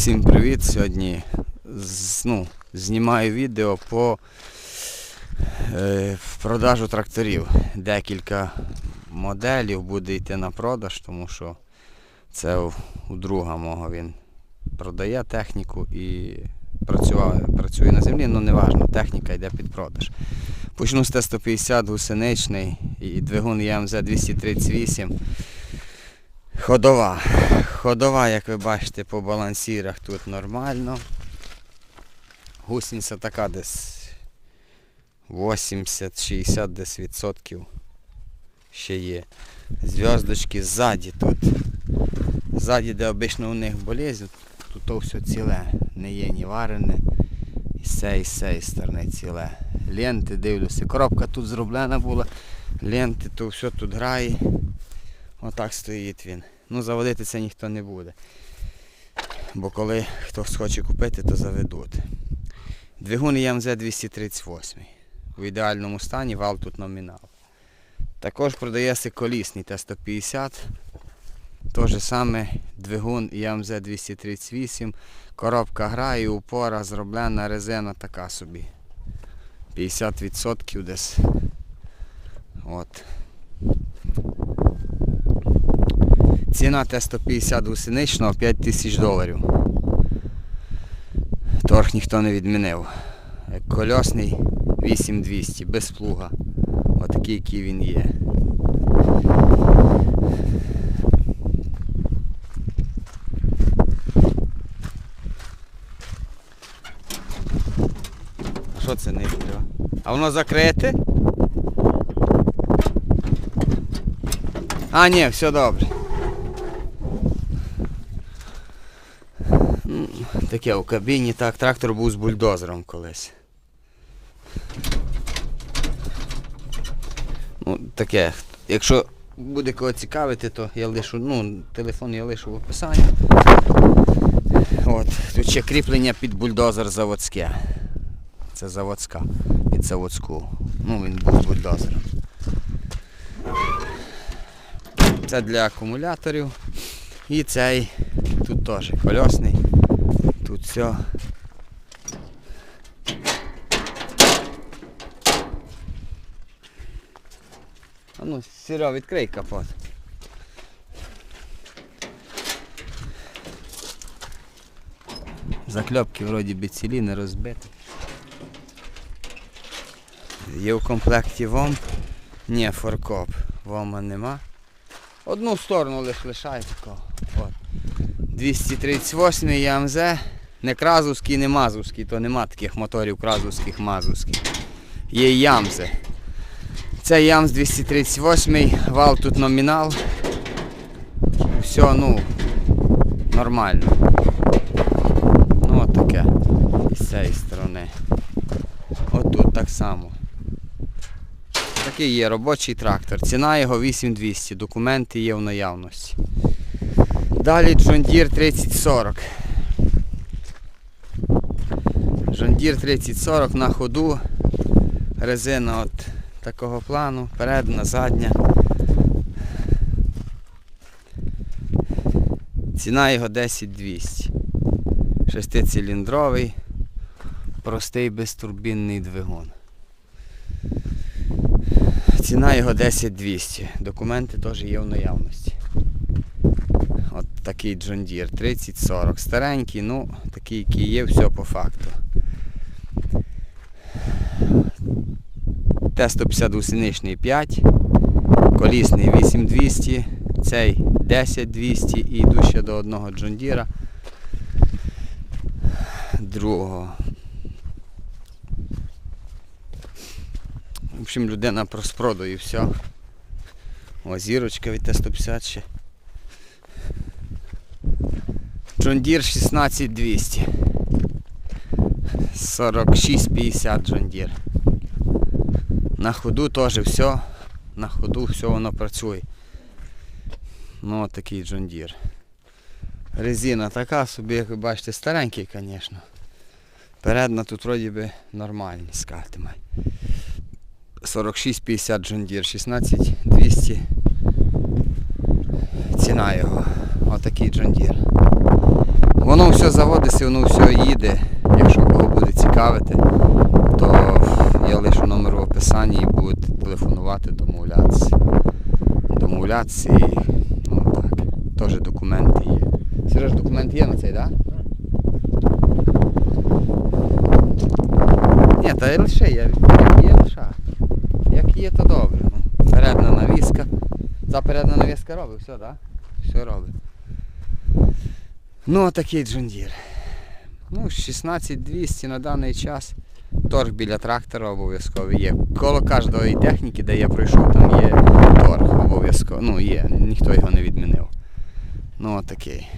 Всім привіт! Сьогодні ну, знімаю відео по е, продажу тракторів. Декілька моделів буде йти на продаж, тому що це у, у друга мого він продає техніку і працював, працює на землі, ну неважно, техніка йде під продаж. Почну з Т-150 гусеничний і двигун ЯМЗ 238. Ходова. Ходова, як ви бачите, по балансірах тут нормально. Гусениця така десь 80-60 десь відсотків ще є. Зв'язочки ззаді тут. Ззаді, де обично у них болезнь, тут то все ціле. Не є ні варене. І все, і все, і сторони ціле. Ленти дивлюся. Коробка тут зроблена була. Ленти, то все тут грає. Отак стоїть він. Ну, заводити це ніхто не буде. Бо коли хтось хоче купити, то заведуть. Двигун ЯМЗ 238. В ідеальному стані вал тут номінал. Також продається колісний Т-150. То саме двигун ЯМЗ 238. Коробка грає, упора зроблена, резина така собі. 50% десь. От. Ціна Т-150 гусеничного 5 тисяч доларів. Торг ніхто не відмінив. Кольосний 8200, без плуга. Отакий, який він є. А що це не відкрива? А воно закрите? А, ні, все добре. Таке у кабіні, так, трактор був з бульдозером колись. Ну, таке. Якщо буде кого цікавити, то я лишу, ну, телефон я лишу в описанні. От, тут ще кріплення під бульдозер заводське. Це заводська. Під заводську. Ну, він був з бульдозером. Це для акумуляторів. І цей тут теж кольосний. Все. А ну, Серега, відкрий капот. Закльопки вроді би цілі, не розбиті. Є в комплекті ВОМ. Ні, форкоп. ВОМа нема. Одну сторону лише лишає такого. От. 238 ЯМЗ. Не кразовський, не мазовський, то нема таких моторів кразовських, мазовських. Є ямзи. Це ямз 238, вал тут номінал. Все, ну, нормально. Ну от таке. І з цієї сторони. От тут так само. Такий є робочий трактор. Ціна його 8200, документи є в наявності. Далі Deere 3040. Deere 3040 на ходу. Резина от такого плану, передна, задня. Ціна його 10200. Шестициліндровий, простий безтурбінний двигун. Ціна його 10200. Документи теж є в наявності. От такий Deere 3040. Старенький, ну такий, який є, все по факту. Т-150 гусеничний 5, колісний 8200, цей 10200 і йду ще до одного Deere. Другого. В общем, людина проспродує все. О, зірочка від Т-150 ще. Deere 16200. 4650 John Deere. На ходу теж все. На ходу все воно працює. Ну от такий Deere. Резина така собі, як ви бачите, старенький, звісно. Передна тут вроді би нормальні скатиме. 4650 John Deere 16200. Ціна його. Отакий Deere. Воно Все заводиться, воно все їде. Якщо кого буде цікавити, то я лишу номер в описанні і будете телефонувати, домовлятися. Домовлятися і ну так. Теж документи є. Сереж, документ є на цей, так? Да? Ні, та й лише є. Як є лише. Як є, то добре. Ну, передна навіска. Та передна навіска робить, все, так? Да? Все робить. Ну, отакий джундір. Ну, 16200 на даний час. Торг біля трактора обов'язково є. Коло кожної техніки, де я пройшов, там є торг обов'язково. Ну, є, ніхто його не відмінив. Ну, отакий.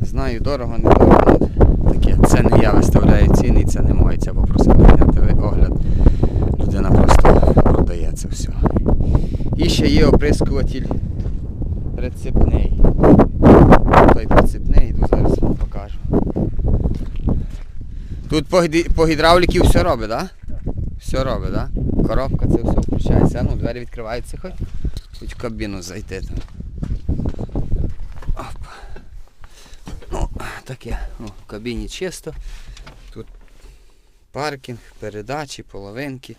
Знаю, дорого, не дорого. ну, Таке. Це не я виставляю ціни, це не моє. Це попросив прийняти огляд. Людина просто продає це все. І ще є оприскуватель прицепний. Той прицепний, йду зараз вам покажу. Тут по, по гідравліки все робить, так? Да? Все робить, так? Да? Коробка це все включається. Ну, двері відкриваються хоч. Хоч в кабіну зайти там. Опа. Ну, таке. Ну, в кабіні чисто. Тут паркінг, передачі, половинки.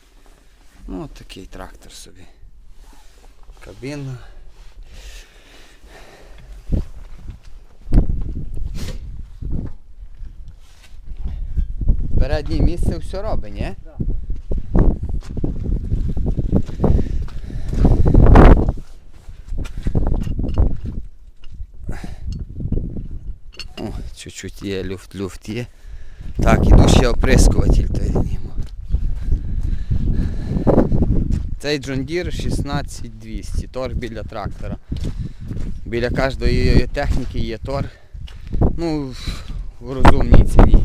Ну, такий трактор собі. Кабіна. Переднє місце все робить, ні? Чуть-чуть є люфт, люфт є. Так, іду ще оприскуватель той зніму. Цей Deere 16200, торг біля трактора. Біля кожної техніки є торг. Ну, в розумній ціні.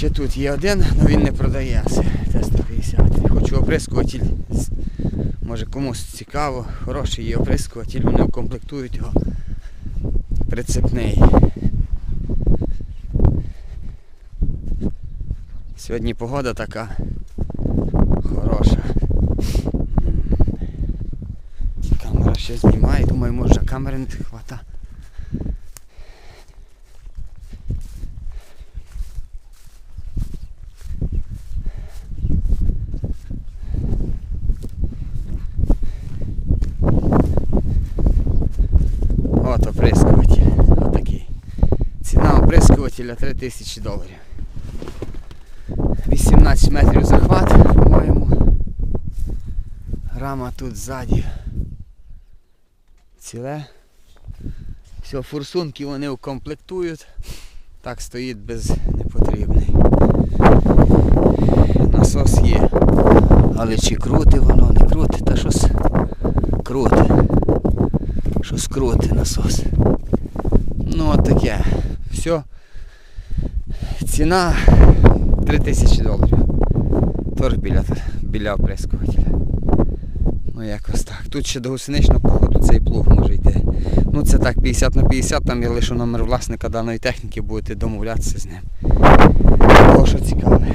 Ще тут є один, але він не продається. Т-150. Хочу оприскуватель. Може комусь цікаво, хороший є оприскуватель, вони укомплектують його. Прицепний. Сьогодні погода така хороша. Камера ще знімає, думаю, може камери не хвата. біля 3 доларів. 18 метрів захват, по-моєму. Рама тут ззаді. Ціле. Все, форсунки вони укомплектують. Так стоїть без непотрібний. Насос є. Але чи круте воно, не круте, та щось круте? Щось круте, насос. Ну от таке. Все. Ціна 3000 доларів. Торг біля, біля оприскувателя. Ну якось так. Тут ще до гусеничного походу цей плуг може йти. Ну це так 50 на 50, там я лишу номер власника даної техніки, будете домовлятися з ним. Кого що цікаве.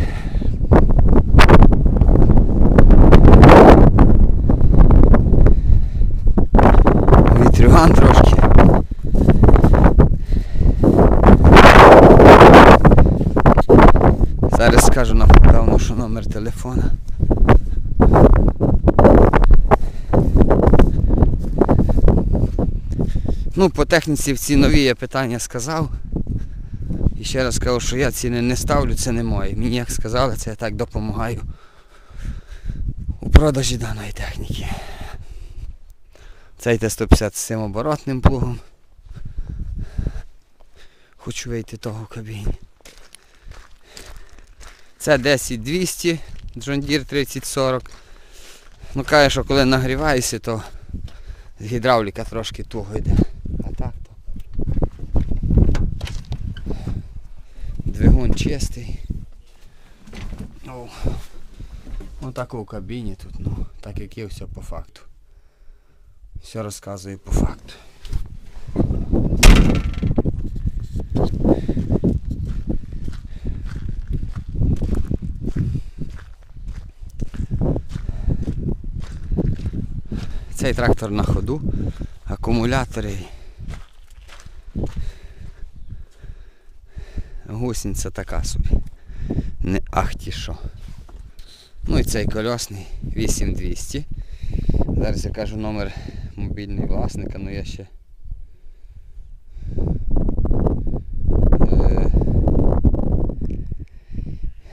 Вітрюган трошки. Зараз скажу напевно, що номер телефона. Ну, по техніці в ці нові я питання сказав. І ще раз кажу, що я ціни не ставлю, це не моє. Мені як сказали, це я так допомагаю у продажі даної техніки. Цей Т-150 з цим оборотним плугом. Хочу вийти того в кабіні. Це 10200 John Deere 3040. Ну каже, що коли нагріваєшся, то гідравліка трошки туго йде. А так то. Двигун чистий. О, Отак у кабіні тут, ну, так як є все по факту. Все розказую по факту. Цей трактор на ходу, акумулятори. Гусениця така собі. Не ахті що. Ну і цей кольосний 8200. Зараз я кажу номер мобільний власника, ну я ще.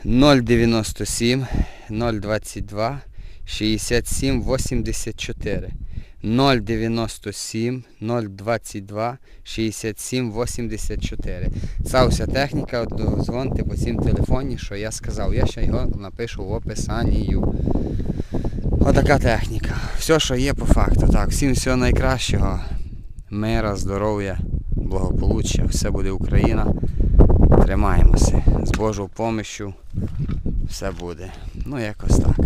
Е, 097 022 67 84 097 022 67 84. Ця вся техніка, дзвоните по цим телефоні, що я сказав. Я ще його напишу в описанні. Отака техніка. Все, що є по факту. Так, всім всього найкращого. Мира, здоров'я, благополуччя. Все буде Україна. Тримаємося. З Божою помощю все буде. Ну якось так.